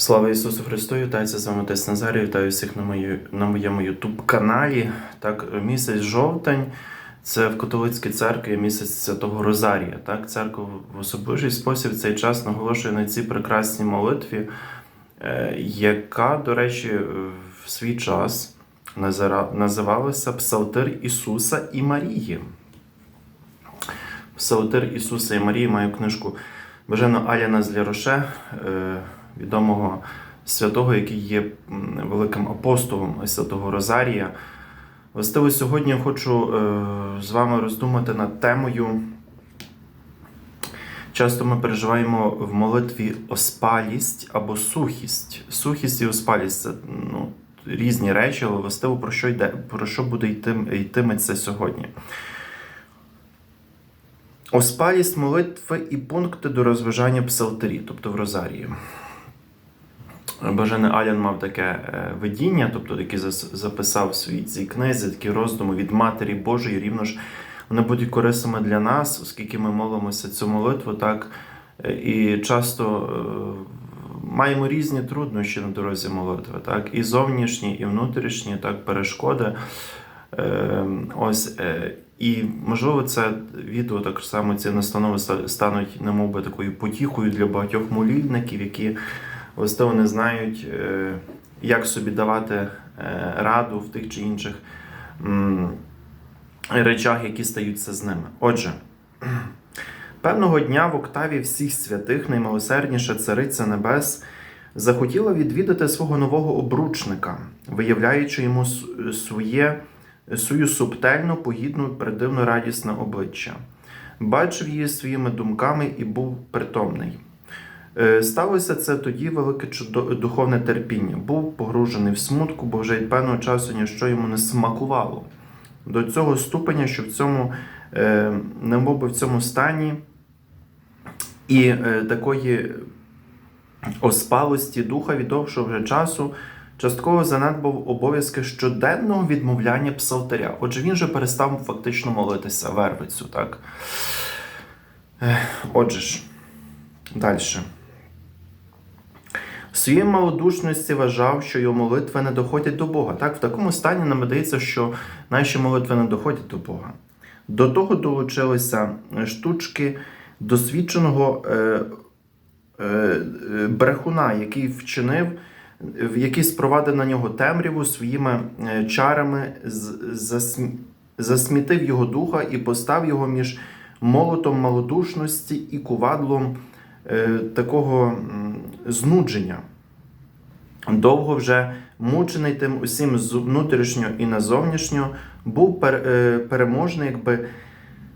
Слава Ісусу Христу! Вітається з вами Отець Назарій, вітаю всіх на, мою, на моєму Ютуб-каналі. Так, місяць жовтень це в католицькій церкві місяць Святого Розарія. Так, церква в особливий спосіб цей час наголошує на цій прекрасній молитві, е, яка, до речі, в свій час називалася Псалтир Ісуса і Марії. Псалтир Ісуса і Марії маю книжку Бажено Аляна з Ляроше, е, відомого святого, який є великим апостолом Святого Розарія. Властиво, сьогодні я хочу е, з вами роздумати над темою. Часто ми переживаємо в молитві оспалість або сухість. Сухість і оспалість це ну, різні речі, але властиво про що йде, про що буде йти, йтиметься сьогодні. Оспалість молитви і пункти до розважання псалтирі, тобто в Розарії. Бажаний Алян мав таке е, видіння, тобто який записав в своїй цій книзі такі роздуми від Матері Божої, рівно ж вони будуть корисними для нас, оскільки ми молимося цю молитву, так? Е, і часто е, маємо різні труднощі на дорозі молитви, так, і зовнішні, і внутрішні, так, перешкоди. Ось, і можливо, це відео так само ці настанови стануть, немов би такою потіхою для багатьох молільників, які властиво не знають, е, як собі давати е, раду в тих чи інших речах, які стаються з ними. Отже, певного дня в октаві всіх святих наймилосердніша цариця небес захотіла відвідати свого нового обручника, виявляючи йому своє свою субтельну, погідну, придивно радісне обличчя. Бачив її своїми думками і був притомний. Е, Сталося це тоді велике духовне терпіння. Був погружений в смутку, бо вже й певного часу ніщо йому не смакувало. До цього ступеня, що в цьому, е, немов би в цьому стані і е, такої оспалості духа від довшого вже часу, частково занедбав обов'язки щоденного відмовляння псалтаря. Отже, він же перестав фактично молитися вервицю, так? Отже ж, далі. В своїй малодушності вважав, що його молитви не доходять до Бога. Так, в такому стані нам видається, що наші молитви не доходять до Бога. До того долучилися штучки досвідченого е, е, е, брехуна, який вчинив, який спровадив на нього темряву своїми е, чарами, з- засм- засмітив його духа і постав його між молотом малодушності і кувадлом е, такого знудження. Довго вже мучений тим усім внутрішньо і назовнішньо, був е, переможний, якби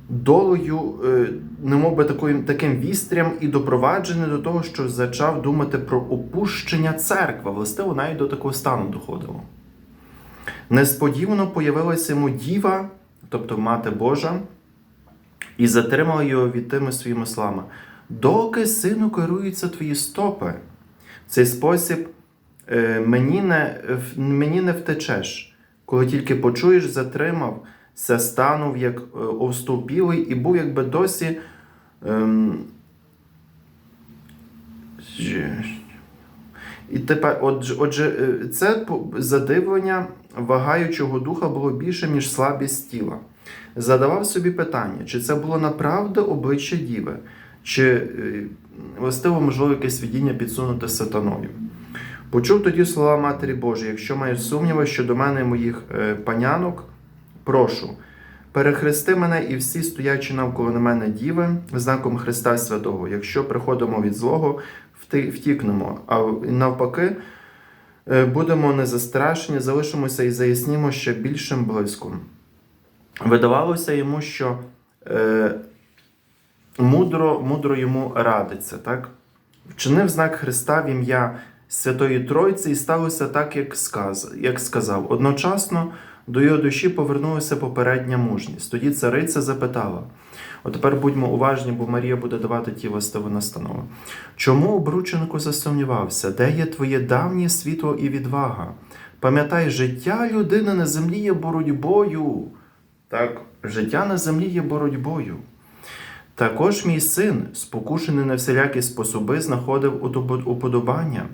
долею, е, немов би такою, таким вістрям і допроваджений до того, що зачав думати про опущення церкви. Властиво навіть до такого стану доходило. Несподівано появилася йому діва, тобто мати Божа, і затримала його від тими своїми словами. Доки сину керуються твої стопи, в цей спосіб е, мені не, мені не втечеш. Коли тільки почуєш, затримав, се станув як е, овстовпілий і був якби досі. Ем, і тепер, отже, отже, е, це задивлення вагаючого духа було більше, ніж слабість тіла. Задавав собі питання, чи це було направду обличчя діви, чи е, властиво, можливо, якесь видіння підсунуте сатаною. Почув тоді слова Матері Божої, якщо маєш сумніви щодо мене і моїх е, панянок, прошу, перехрести мене і всі стоячі навколо на мене діви знаком Христа Святого. Якщо приходимо від злого, втікнемо, а навпаки, е, будемо незастрашені, залишимося і заяснімо ще більшим блиском. Видавалося йому, що мудро, мудро йому радиться, так? Вчинив знак Христа в ім'я Святої Тройці, і сталося так, як, сказ, як сказав. Одночасно до його душі повернулася попередня мужність. Тоді цариця запитала: от тепер будьмо уважні, бо Марія буде давати ті властиві настанови. Чому обрученко засумнівався? Де є твоє давнє світло і відвага? Пам'ятай, життя людини на землі є боротьбою. Так, життя на землі є боротьбою. Також мій син, спокушений на всілякі способи, знаходив уподобання.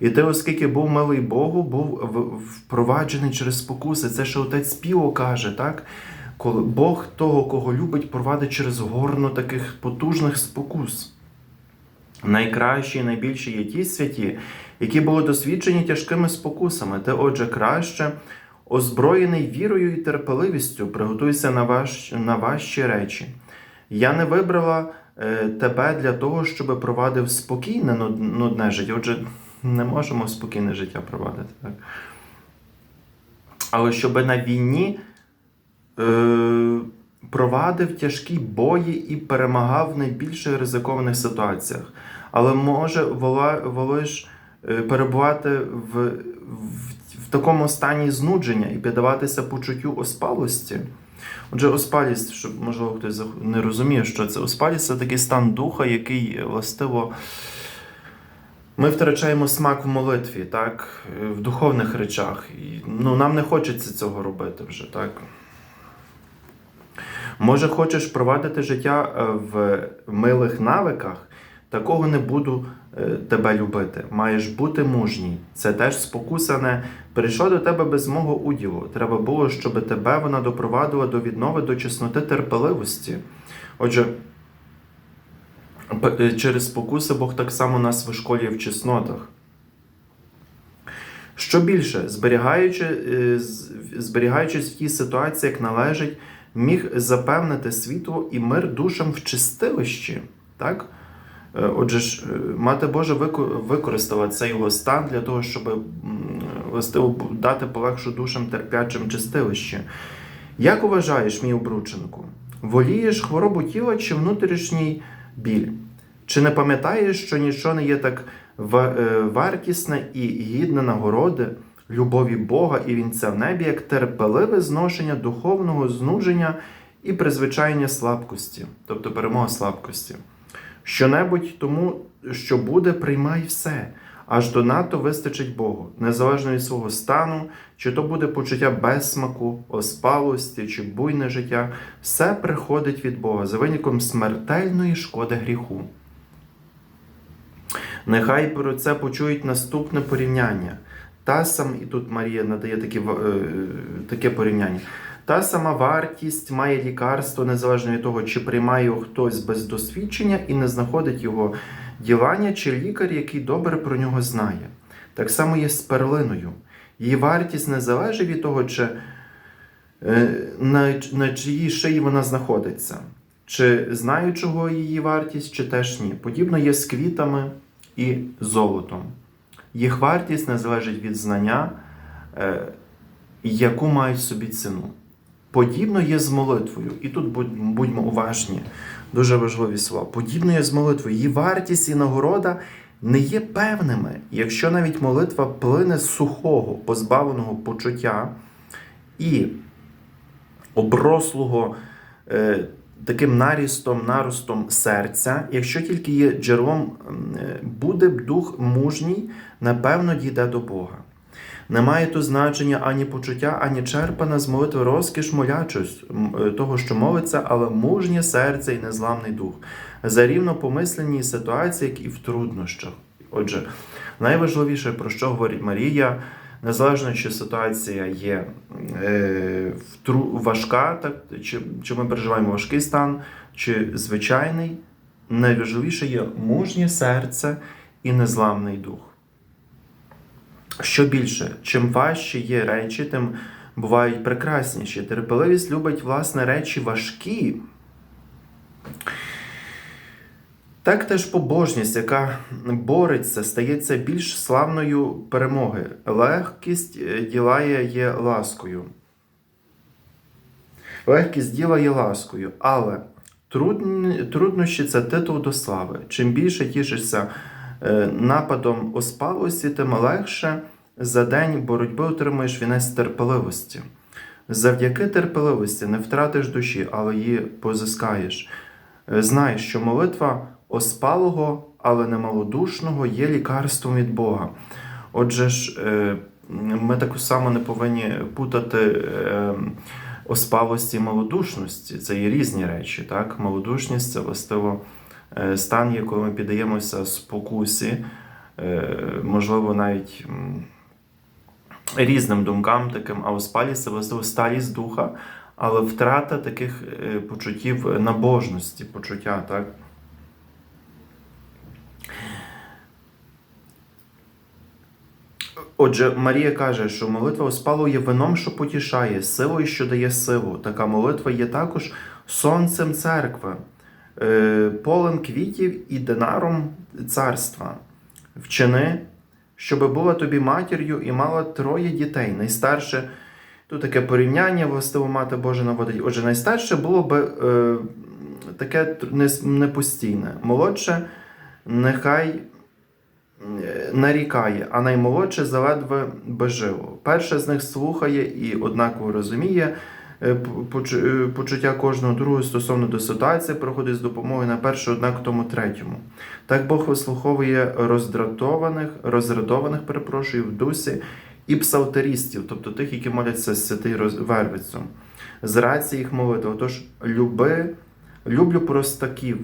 І ти, оскільки був милий Богу, був впроваджений через спокуси. Це ще отець Піо каже, так? Коли Бог того, кого любить, провадить через горну таких потужних спокус. Найкращі і найбільші є ті святі, які були досвідчені тяжкими спокусами. Ти, отже, краще, озброєний вірою і терпеливістю, приготуйся на, важ... на важчі речі. Я не вибрала е, тебе для того, щоб провадив спокійне нуд- нудне життя. Отже, не можемо спокійне життя провадити. Так? Але щоб на війні е, провадив тяжкі бої і перемагав в найбільш ризикованих ситуаціях. Але може волиш е, перебувати в, в, в такому стані знудження і піддаватися почуттю оспалості. Отже, оспалість, щоб можливо хтось не розуміє, що це оспалість це такий стан духа, який е, властиво. Ми втрачаємо смак в молитві, так, е, в духовних речах. І, ну, нам не хочеться цього робити вже, так. Може, хочеш провадити життя е, в милих навиках, такого не буду е, тебе любити. Маєш бути мужній. Це теж спокуса не прийшла до тебе без мого уділу. Треба було, щоб тебе вона допровадила до віднови до чесноти терпеливості. Отже, е, через спокуси Бог так само нас вишколює в чеснотах. Що більше, зберігаючи, е, зберігаючись в тій ситуації, як належить, міг запевнити світло і мир душам в чистилищі. Так? Е, Отже ж, е, Мати Божа використала цей його стан для того, щоб дати полегшу душам терплячим чистилище. Як вважаєш, мій обрученку, волієш хворобу тіла чи внутрішній біль? Чи не пам'ятаєш, що нічого не є так е, вартісне і гідне нагороди, любові Бога і вінця в небі, як терпеливе зношення духовного знудження і призвичайення слабкості, тобто перемога слабкості? Щонебудь тому, що буде, приймай все. Аж донато вистачить Богу, незалежно від свого стану, чи то буде почуття безсмаку, оспалості чи буйне життя, все приходить від Бога за виником смертельної шкоди гріху. Нехай про це почують наступне порівняння. Та сам, і тут Марія надає такі, е, таке порівняння. Та сама вартість має лікарство, незалежно від того, чи приймає хтось без досвідчення і не знаходить його дівання, чи лікар, який добре про нього знає. Так само є з перлиною. Її вартість не залежить від того, чи е, на, на чиїй шиї вона знаходиться. Чи знаю, чого її вартість, чи теж ні. Подібно є з квітами і золотом. Їх вартість не залежить від знання, е, яку мають собі ціну. Подібно є з молитвою. І тут будьмо уважні, дуже важливі слова. Подібно є з молитвою. Її вартість і нагорода не є певними, якщо навіть молитва плине з сухого, позбавленого почуття і оброслого е, таким нарістом, наростом серця, якщо тільки є джерелом, е, буде б дух мужній, напевно, дійде до Бога. Немає тут значення ані почуття, ані черпана з молитви розкіш молячось е, того, що молиться, але мужнє серце і незламний дух. За рівно помисленій ситуації, як і в труднощах. Отже, найважливіше, про що говорить Марія, незалежно чи ситуація є е, важка, так, чи, чи ми переживаємо важкий стан, чи звичайний, найважливіше є мужнє серце і незламний дух. Що більше, чим важчі є речі, тим бувають прекрасніші. Терпеливість любить, власне, речі важкі. Так теж побожність, яка бореться, стається більш славною перемоги. Легкість е, діла є ласкою. Легкість діла є ласкою, але труднощі це титул до слави. Чим більше тішишся нападом оспалості, тим легше за день боротьби отримуєш вінець терпеливості. Завдяки терпеливості не втратиш душі, але її позискаєш. Е, Знай, що молитва оспалого, але не малодушного є лікарством від Бога. Отже ж, е, ми так само не повинні путати е, оспалості і малодушності. Це є різні речі. Так? Малодушність це властиво е, стан є, коли ми піддаємося спокусі, е, можливо, навіть різним думкам таким, а оспалість це властиво сталість духа, але втрата таких е, почуттів набожності, почуття. так? Отже, Марія каже, що молитва Оспалу є вином, що потішає, силою, що дає силу. Така молитва є також сонцем церкви, е, полем квітів і динаром царства. Вчини, щоби була тобі матір'ю і мала троє дітей. Найстарше, тут таке порівняння, властиво мати Божа наводить. Отже, найстарше було би е, таке непостійне. Молодше, нехай е, нарікає, а наймолодше заледве бежило. Перше з них слухає і однаково розуміє е, е, почуття кожного другого стосовно до ситуації, проходить з допомогою на перше, однак тому третьому. Так Бог вислуховує роздратованих, розрадованих, перепрошую, в дусі і псалтерістів, тобто тих, які моляться з святий Вервицю. З рації їх молитви. Отож, люби, люблю простаків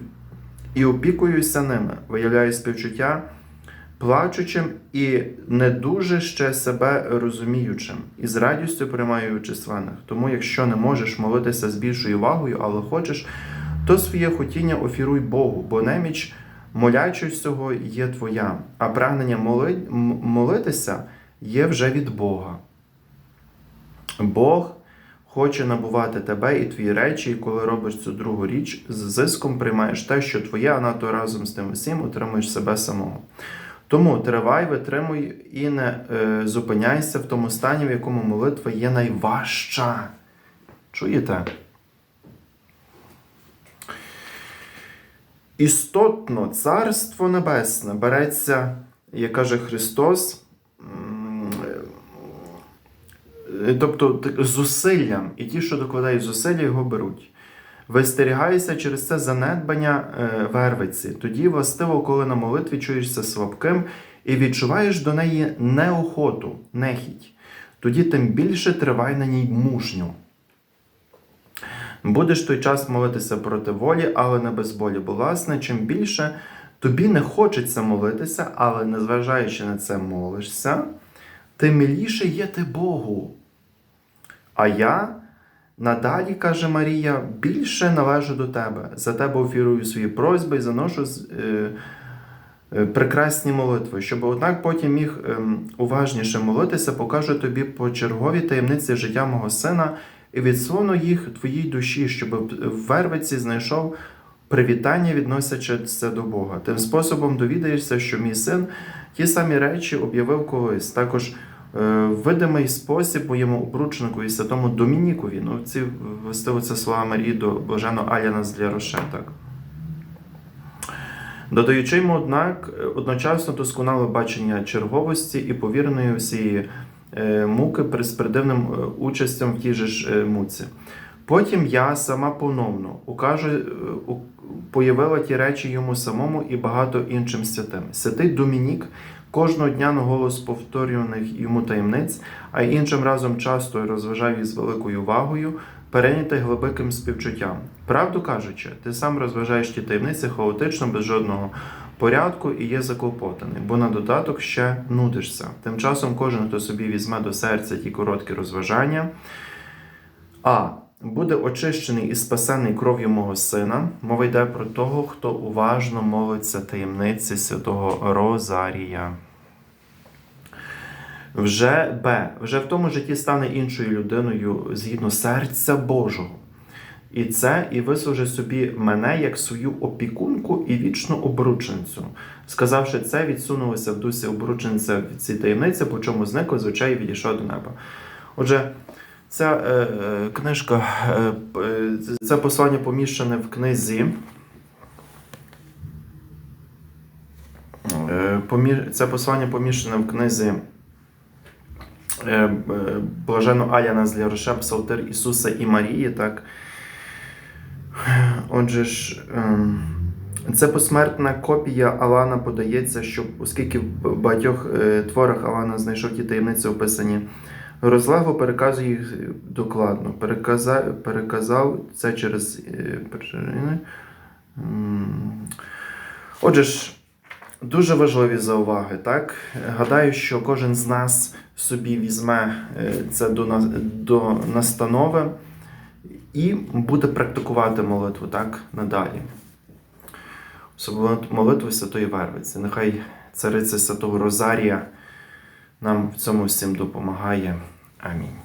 і опікуюся ними, виявляю співчуття плачучим і не дуже ще себе розуміючим, і з радістю приймаю численних. Тому, якщо не можеш молитися з більшою вагою, але хочеш, то своє хотіння офіруй Богу, бо неміч молячого є твоя, а прагнення моли... молитися є вже від Бога. Бог хоче набувати тебе і твої речі, і коли робиш цю другу річ, з зиском приймаєш те, що твоє, а нато разом з тим усім утримуєш себе самого. Тому тривай, витримуй і не е, зупиняйся в тому стані, в якому молитва є найважча. Чуєте? Істотно Царство Небесне береться, як каже Христос, е, тобто зусиллям, і ті, що докладають зусилля, його беруть. Вистерігайся через це занедбання е, вервиці. Тоді, властиво, коли на молитві чуєшся слабким і відчуваєш до неї неохоту, нехіть, тоді тим більше тривай на ній мужньо. Будеш той час молитися проти волі, але не без болі. Бо, власне, чим більше тобі не хочеться молитися, але незважаючи на це молишся, тим миліше є ти Богу. А я надалі, каже Марія, більше належу до тебе. За тебе офірую свої просьби і заношу е, е, прекрасні молитви, щоб однак потім міг ем, уважніше молитися, покажу тобі почергові таємниці життя мого сина і відсуну їх твоїй душі, щоб в вервиці знайшов привітання, відносячися до Бога. Тим способом довідаєшся, що мій син ті самі речі об'явив колись. Також е, видимий спосіб моєму обручнику і святому Домінікові. Ну, ці властиво це слова Марії до блаженого Аляна з Ляроше, так. Додаючи йому, однак, е, одночасно досконале бачення черговості і повіреної всієї е, муки при спридивним е, участям в тій же ж е, муці. Потім я сама поновно укажу, е, появила ті речі йому самому і багато іншим святим. Святий Домінік кожного дня на голос повторюваних йому таємниць, а іншим разом часто розважав їх з великою увагою, перейнятий глибоким співчуттям. Правду кажучи, ти сам розважаєш ті таємниці хаотично, без жодного порядку і є заклопотаний, бо на додаток ще нудишся. Тим часом кожен, хто собі візьме до серця ті короткі розважання, а буде очищений і спасений кров'ю мого сина. Мова йде про того, хто уважно молиться таємниці святого Розарія. Вже Б. Вже в тому житті стане іншою людиною згідно серця Божого. І це і вислужить собі мене як свою опікунку і вічну обрученцю. Сказавши це, відсунулися в дусі обрученця від цієї таємниці, по чому зникло, звичай і відійшов до неба. Отже, ця е, е, книжка, е, е, це послання поміщене в книзі. Е, Це послання поміщене в книзі Блаженого Аляна з Ляроша, Псалтир Ісуса і Марії. Так? Отже ж, ем, це посмертна копія Алана подається, що оскільки в багатьох творах Алана знайшов ті таємниці, описані Розлегло переказує їх докладно. Переказав, переказав це через е, Отже ж, дуже важливі зауваги, так? Гадаю, що кожен з нас собі візьме е, це до, до настанови і буде практикувати молитву так надалі. Особливо молитву Святої Вервиці. Нехай цариця Святого Розарія нам в цьому всім допомагає. Амінь.